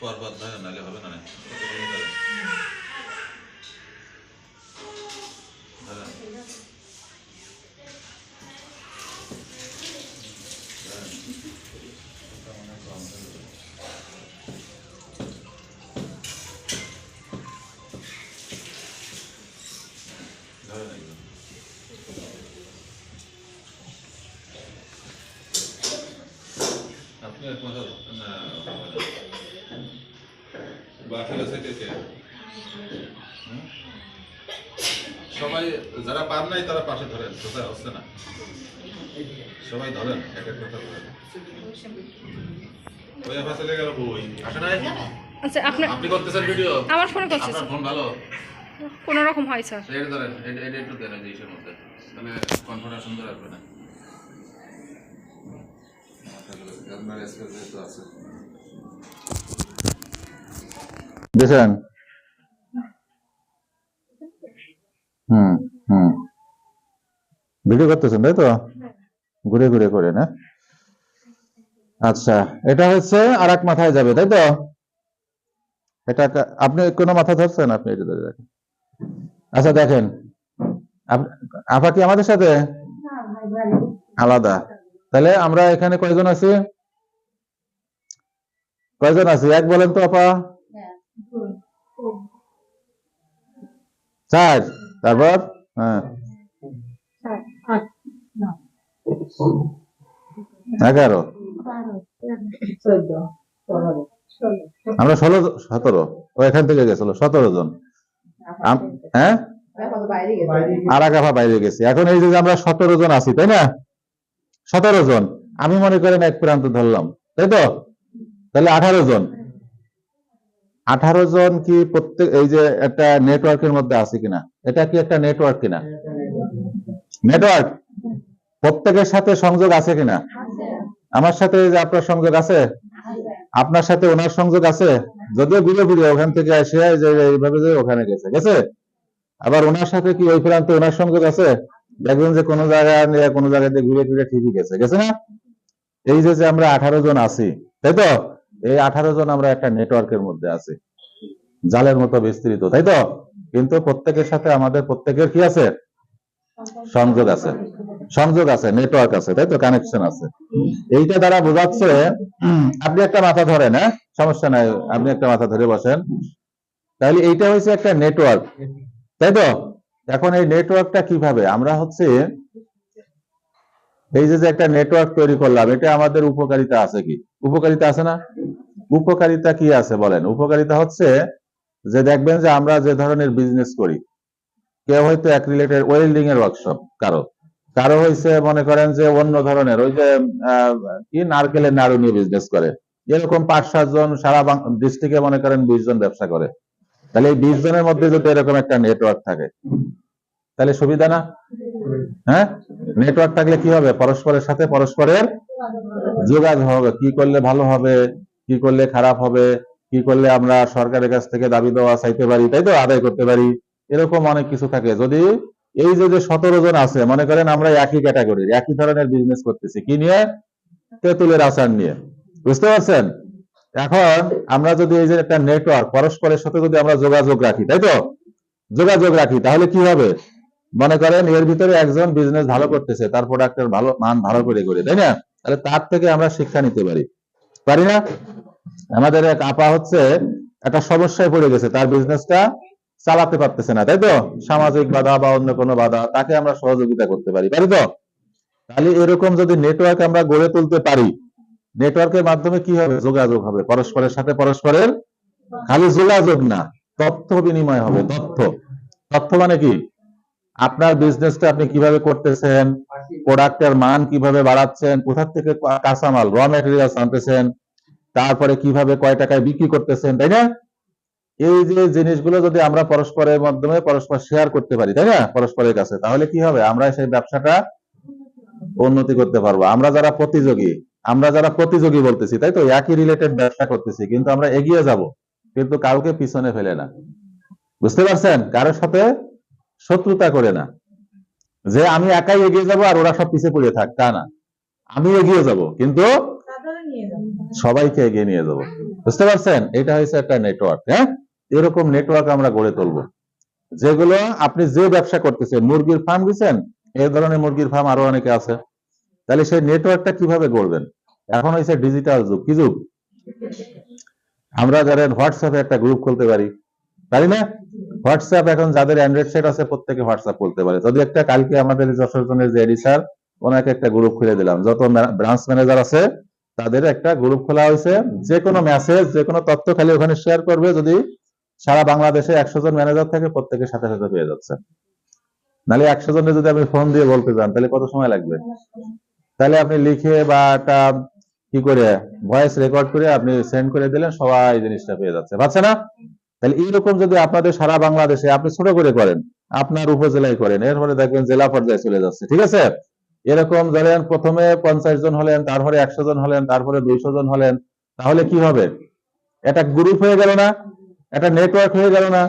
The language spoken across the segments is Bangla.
পর পর ধরেন নাহলে হবে না আপনি এক মাথা না বাকি আছে কে কে হুম? সবাই যারা পার নাই তারা পাশে ধরেন কোথায় হচ্ছে না? সবাই ধরেন এক এক কথা ধরেন ওই আবার চলে গেল বই। আসে নাই আচ্ছা আপনার আপনি করতেছেন ভিডিও? আমার ফোনে করছে আপনার ফোন ভালো? কোনো রকম হয় স্যার। এটা ধরেন এটা একটু দেন এই ইসের মধ্যে। তাহলে কনফারেন্স সুন্দর আসবে না। আপনার স্পেস যেহেতু আছে। দেখেন হুম হুম। ভিডিও করতেছেন, তাই তো? ঘুরে ঘুরে করে, না? আচ্ছা এটা হচ্ছে আর এক মাথায় যাবে, তাই তো? এটা আপনি কোনো মাথা ধরছেন? আপনি এটা ধরে আচ্ছা দেখেন। আপা কি আমাদের সাথে? আলাদা। তাহলে আমরা এখানে কয়জন আছি? কয়জন আছি? এক বলেন তো, আপা। চার তারপর? হ্যাঁ। এগারো। আমরা ষোলো সতেরো। ও এখান থেকে গেছিল সতেরো জন। হ্যাঁ? আর বাইরে গেছি। এখন এই যে যে আমরা সতেরো জন আছি তাই না? সতেরো জন। আমি মনে করেন এক প্রান্ত ধরলাম তাই তো? তাহলে আঠারো জন। আঠারো জন কি প্রত্যেক এই যে একটা নেটওয়ার্কের মধ্যে আছে কিনা? এটা কি একটা নেটওয়ার্ক কিনা? নেটওয়ার্ক প্রত্যেকের সাথে সংযোগ আছে কিনা? আমার সাথে যে আপনার সংযোগ আছে? আপনার সাথে ওনার সংযোগ আছে? যদিও ঘুরে ঘুরে ওখান থেকে এই যে এইভাবে যে ওখানে গেছে গেছে? আবার ওনার সাথে কি ওই প্রান্তে ওনার সংযোগ আছে? দেখবেন যে কোনো জায়গায় নিয়ে কোনো জায়গায় দিয়ে ঘুরে ঘুরে ঠিকই গেছে গেছে না? এই যে যে আমরা আঠারো জন আছি তাই তো? এই আঠারো জন আমরা একটা নেটওয়ার্কের মধ্যে আছি। জালের মতো বিস্তৃত, তাই তো? কিন্তু প্রত্যেকের সাথে আমাদের প্রত্যেকের কি আছে? সংযোগ আছে। সংযোগ আছে নেটওয়ার্ক আছে, তাই তো? কানেকশন আছে। এইটা দ্বারা বোঝাচ্ছে আপনি একটা মাথা ধরেন হ্যাঁ? সমস্যা নাই, আপনি একটা মাথা ধরে বসেন। তাহলে এইটা হচ্ছে একটা নেটওয়ার্ক তাই তো? এখন এই নেটওয়ার্কটা কীভাবে? আমরা হচ্ছে এই যে একটা নেটওয়ার্ক তৈরি করলাম, এটা আমাদের উপকারিতা আছে কি? উপকারিতা আছে না? উপকারিতা কি আছে বলেন? উপকারিতা হচ্ছে যে দেখবেন যে আমরা যে ধরনের বিজনেস করি, কেউ হয়তো এক রিলেটেড ওয়েল্ডিং এর ওয়ার্কশপ কারও কারও হয়েছে মনে করেন যে অন্য ধরনের, ওই যে কি নারকেলের নাড়ু নিয়ে বিজনেস করে, এরকম পাঁচ সাত জন সারা ডিস্ট্রিক্টে মনে করেন বিশ জন ব্যবসা করে, তাহলে এই বিশ জনের মধ্যে যদি এরকম একটা নেটওয়ার্ক থাকে, তাহলে সুবিধা না? হ্যাঁ? নেটওয়ার্ক থাকলে কি হবে? পরস্পরের সাথে পরস্পরের যোগাযোগ হবে, কি করলে ভালো হবে, কি করলে খারাপ হবে কি করলে আমরা সরকারের কাছ থেকে দাবি দেওয়া চাইতে পারি, তাই তো? আদায় করতে পারি। এরকম অনেক কিছু থাকে। যদি এই যে যে সতেরো জন আছে, মনে করেন আমরা একই ক্যাটাগরির একই ধরনের বিজনেস করতেছি, কি নিয়ে? তেঁতুলের আচার নিয়ে। বুঝতে পারছেন? এখন আমরা যদি এই যে একটা নেটওয়ার্ক পরস্পরের সাথে যদি আমরা যোগাযোগ রাখি, তাই তো? যোগাযোগ রাখি, তাহলে কি হবে? মনে করেন এর ভিতরে একজন বিজনেস ভালো করতেছে, তার প্রোডাক্টের ভালো, মান ভালো করে করে, তাই না? তাহলে তার থেকে আমরা শিক্ষা নিতে পারি। পারি না? আমাদের এক আপা হচ্ছে একটা সমস্যায় পড়ে গেছে, তার বিজনেসটা চালাতে পারতেছে না, তাই তো? সামাজিক বাধা বা অন্য কোনো বাধা, তাকে আমরা সহযোগিতা করতে পারি পারি তো? তাহলে এরকম যদি নেটওয়ার্ক আমরা গড়ে তুলতে পারি নেটওয়ার্কের মাধ্যমে কি হবে? যোগাযোগ হবে, পরস্পরের সাথে পরস্পরের খালি যোগাযোগ না, তথ্য বিনিময় হবে, তথ্য। তথ্য মানে কি? আপনার বিজনেসটা আপনি কীভাবে করতেছেন প্রোডাক্টের মান কীভাবে বাড়াচ্ছেন, কোথা থেকে কাঁচামাল র মেটেরিয়ালস আনতেছেন তারপরে কীভাবে কয় টাকায় বিক্রি করতেছেন, তাই না? এই যে জিনিসগুলো যদি আমরা পরস্পরের মাধ্যমে পরস্পর শেয়ার করতে পারি, তাই না? পরস্পরের কাছে, তাহলে কি হবে? আমরা সেই ব্যবসাটা উন্নতি করতে পারব। আমরা যারা প্রতিযোগী, আমরা যারা প্রতিযোগী বলতেছি, তাই তো? একই রিলেটেড ব্যবসা করতেছি, কিন্তু আমরা এগিয়ে যাব, কিন্তু কাউকে পিছনে ফেলে না। বুঝতে পারছেন? কারোর সাথে শত্রুতা করে না। যে আমি একাই এগিয়ে যাব আর ওরা সব পিছিয়ে পড়ে থাক, তা না। আমি এগিয়ে যাব, কিন্তু সবাইকে এগিয়ে নিয়ে যাব। বুঝতে পারছেন? এটা হয়েছে একটা নেটওয়ার্ক হ্যাঁ? এরকম নেটওয়ার্ক আমরা গড়ে তুলবো। যেগুলো আপনি যে ব্যবসা করতেছেন, মুরগির ফার্ম দিচ্ছেন এই ধরনের মুরগির ফার্ম আরও অনেকে আছে। তাহলে সেই নেটওয়ার্কটা কীভাবে গড়বেন? এখন হয়েছে ডিজিটাল যুগ, কি যুগ? আমরা ধরেন হোয়াটসঅ্যাপে একটা গ্রুপ খুলতে পারি। পারি না? হোয়াটসঅ্যাপ এখন যাদের অ্যান্ড্রয়েড সেট আছে, প্রত্যেকে হোয়াটসঅ্যাপ খুলতে পারে। যদি একটা, কালকে আমাদের যশোর জনের যে এডি স্যার ওনাকে একটা গ্রুপ খুলে দিলাম। যত ব্রাঞ্চ ম্যানেজার আছে তাদের একটা গ্রুপ খোলা হয়েছে। যে কোনো মেসেজ যে কোনো তথ্য খালি ওখানে শেয়ার করবে যদি সারা বাংলাদেশে একশো জন ম্যানেজার থাকে, প্রত্যেকের সাথে সাথে পেয়ে যাচ্ছে। নাহলে একশো জনের যদি আপনি ফোন দিয়ে বলতে চান, তাহলে কত সময় লাগবে? তাহলে আপনি লিখে বা একটা কি করে ভয়েস রেকর্ড করে আপনি সেন্ড করে দিলেন, সবাই জিনিসটা পেয়ে যাচ্ছে। পাচ্ছে না? তাহলে এইরকম যদি আপনাদের সারা বাংলাদেশে আপনি ছোট করে করেন, আপনার উপজেলায় করেন, এরপরে দেখবেন জেলা পর্যায়ে চলে যাচ্ছে। ঠিক আছে? এরকম ধরেন প্রথমে পঞ্চাশ জন হলেন, তারপরে একশো জন হলেন, তারপরে দুইশো জন হলেন, তাহলে কি হবে? এটা গ্রুপ হয়ে গেল না? একটা নেটওয়ার্ক হয়ে গেল না?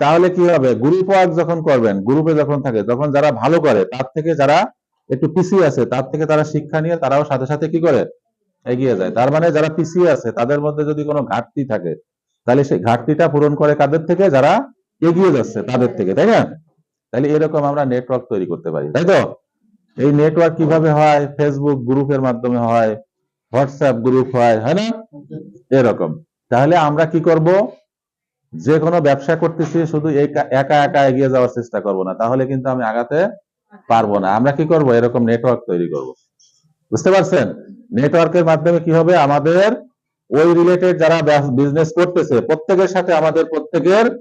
তাহলে কি হবে? গ্রুপ ওয়ার্ক যখন করবেন গ্রুপে যখন থাকে তখন যারা ভালো করে, তার থেকে যারা একটু পিছিয়ে আছে, তার থেকে তারা শিক্ষা নিয়ে, তারাও সাথে সাথে কি করে? এগিয়ে যায়। তার মানে যারা পিছিয়ে আছে, তাদের মধ্যে যদি কোনো ঘাটতি থাকে, তাহলে সেই ঘাটতিটা পূরণ করে কাদের থেকে? যারা এগিয়ে যাচ্ছে, তাদের থেকে, তাই না? তাহলে এরকম আমরা নেটওয়ার্ক তৈরি করতে পারি, তাই তো? এই নেটওয়ার্ক কীভাবে হয়? ফেসবুক গ্রুপের মাধ্যমে হয় হোয়াটসঅ্যাপ গ্রুপ হয় হয় না? এরকম। তাহলে আমরা কি করব? যে কোনো ব্যবসা করতেছি, শুধু একা- একা এগিয়ে যাওয়ার চেষ্টা করব না। তাহলে কিন্তু আমি আগাতে পারব না। আমরা কি করব? এরকম নেটওয়ার্ক তৈরি করব। বুঝতে পারছেন? নেটওয়ার্কের মাধ্যমে কি হবে? আমাদের ওই রিলেটেড যারা বিজনেস করতেছে, প্রত্যেকের সাথে আমাদের প্রত্যেকের